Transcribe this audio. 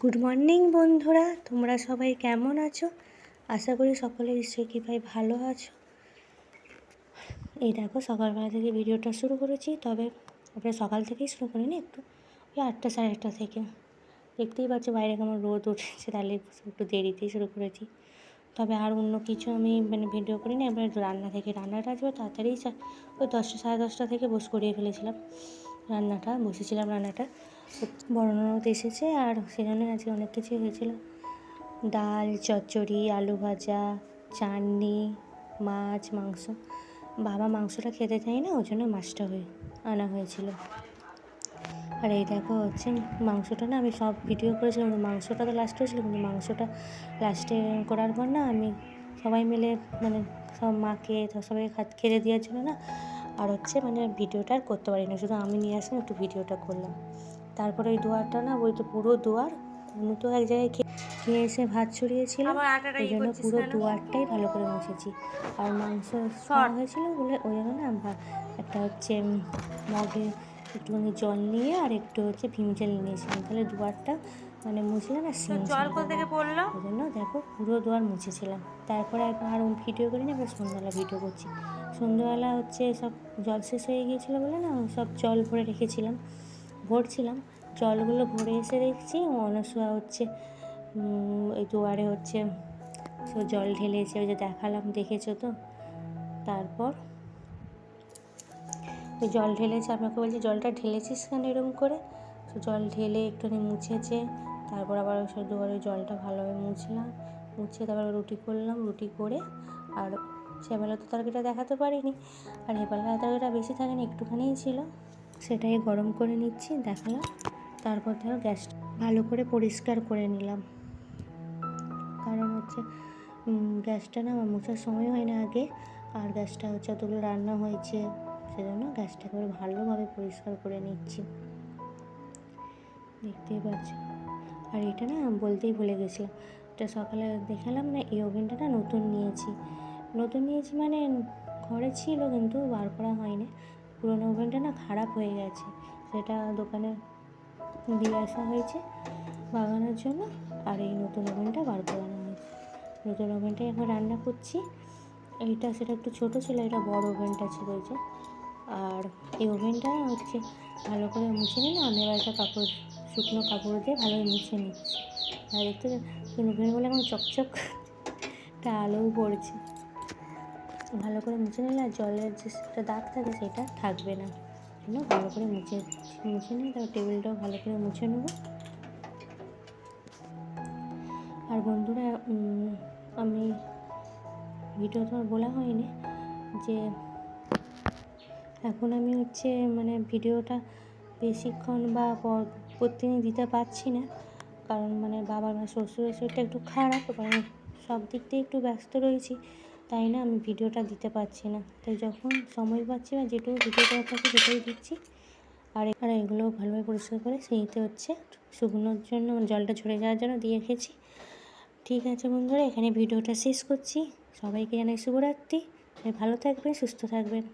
Good morning বন্ধুরা। তোমরা সবাই কেমন আছো? আশা করি সকলে নিশ্চয়ই কি ভাই ভালো আছো। এই দেখো, সকালবেলা থেকে ভিডিওটা শুরু করেছি। তবে আমরা সকাল থেকেই শুরু করিনি, একটু ওই আটটা সাড়ে আটটা থেকে। দেখতেই পাচ্ছ, বাইরে কেমন রোদ উঠেছে, তাহলে একটু দেরিতেই শুরু করেছি। তবে আর অন্য কিছু আমি মানে ভিডিও করিনি। এবার রান্না থেকে রান্নাটা আজকে তাড়াতাড়ি ওই দশটা সাড়ে দশটা থেকে বস করিয়ে ফেলেছিলাম রান্নাটা, বসেছিলাম রান্নাটা। ননদ এসেছে আর সেজন্য আজকে অনেক কিছুই হয়েছিল। ডাল, চচ্চড়ি, আলু ভাজা, চাটনি, মাছ, মাংস। বাবা মাংসটা খেতে চাই না, ওই জন্য মাছটা হয়ে, আনা হয়েছিল। আর এই দেখো হচ্ছে মাংসটা না, আমি সব ভিডিও করেছিলাম মাংসটা তো লাস্টে হয়েছিল, কিন্তু মাংসটা লাস্টে করার পর না, আমি সবাই মিলে মানে সব মাকে সবাই খেতে দেওয়ার জন্য না, আর হচ্ছে মানে ভিডিওটা আর করতে পারি না শুধু আমি নিয়ে আসলাম, একটু ভিডিওটা করলাম। তারপরে ওই দুয়ারটা না ওই তো পুরো দুয়ার অনু তো এক জায়গায় খেয়ে এসে ভাত ছড়িয়েছিল। ওই জন্য পুরো দুয়ারটাই ভালো করে মুছেছি। আর মাংস খাওয়া হয়েছিল বলে ওই জন্য না একটা হচ্ছে মগে একটুখানি জল নিয়ে আর একটু হচ্ছে ভীম জল নিয়েছিলাম। তাহলে দুয়ারটা মানে মুছলে না সিম জল কোথা থেকে পড়ল? ওই জন্য দেখো পুরো দুয়ার মুছেছিলাম। তারপরে একবার আর ভিডিও করিনি এবার সন্ধ্যাবেলা ভিডিও করছি। সন্ধ্যাবেলা হচ্ছে সব জল শেষ হয়ে গিয়েছিল বলে না সব জল ভরে রেখেছিলাম। ভরছিলাম। জলগুলো ভরে এসে দেখছি অনসুয়া হচ্ছে ওই দুয়ারে হচ্ছে সব জল ঢেলেছে ওই যে দেখালাম, দেখেছ তো? তারপর ওই জল ঢেলেছে আপনাকে বলছি, জলটা ঢেলেছিস কেন এরকম করে? তো জল ঢেলে একটুখানি মুছেছে, তারপর আবার ওই সব দুয়ারে জলটা ভালোভাবে মুছলাম, মুছে তারপর রুটি করলাম, রুটি করে আর সেবেলা তো তরকারিটা দেখাতে পারিনি, আর এবেলা তরকারিটা বেশি থাকেনি, একটুখানিই ছিল। সেটাই গরম করে নিচ্ছি, দেখালাম। তারপর ধরো গ্যাসটা ভালো করে পরিষ্কার করে নিলাম। কারণ হচ্ছে গ্যাসটা না আমার মোছার সময় হয় না আগে। আর গ্যাসটা হচ্ছে অতগুলো রান্না হয়েছে, সেজন্য গ্যাসটা করে ভালোভাবে পরিষ্কার করে নিচ্ছি। দেখতেই পাচ্ছি। আর এটা না বলতেই ভুলে গেছিলাম। এটা সকালে দেখালাম না, এই ওভেনটা না নতুন নিয়েছি। নতুন নিয়েছি মানে ঘরে ছিল কিন্তু বার করা হয়নি। পুরোনো ওভেনটা না খারাপ হয়ে গেছে। সেটা দোকানে দিয়ে আসা হয়েছে বাগানোর জন্য। আর এই নতুন ওভেনটা বার করানো হয়েছে। নতুন ওভেনটাই এখন রান্না করছি। এইটা সেটা একটু ছোটো ছিল, এটা বড় ওভেনটা ছিল যে। আর এই ওভেনটা হচ্ছে ভালো করে মুছে নিলে আমি এবার একটা কাপড়, শুকনো কাপড় দিয়ে ভালোভাবে মুছে নিচ্ছি। আর দেখতে নতুন ওভেন বলে এখন চকচক, একটা আলোও পড়ছে। ভালো করে মুছে নিলে আর জলের যে একটা দাগ থাকে সেটা থাকবে না। জন্য ভালো করে মুছে মুছে নিয়ে তারপর টেবিলটাও ভালো করে মুছে নেব। আর বন্ধুরা আমি ভিডিও তোমার বলা হয়নি যে এখন আমি হচ্ছে মানে ভিডিওটা বেশিক্ষণ বা প্রতিদিন দিতে পারছি না। কারণ মানে বাবার মা শ্বশুরের শরীরটা একটু খারাপ কারণ সব দিক দিয়ে একটু ব্যস্ত রয়েছি। তাই না আমি ভিডিওটা দিতে পারছি না। তো যখন সময় পাচ্ছি বা যেটুকু ভিডিও করা থাকে সেটাই দিচ্ছি। আর এখানে এগুলো ভালোভাবে পরিষ্কার করে সেইতে হচ্ছে শুকনোর জন্য মানে জলটা ঝরে যাওয়ার জন্য দিয়ে রেখেছি। ঠিক আছে বন্ধুরা, এখানে ভিডিওটা শেষ করছি। সবাইকে জানাই শুভরাত্রি। ভালো থাকবেন, সুস্থ থাকবেন।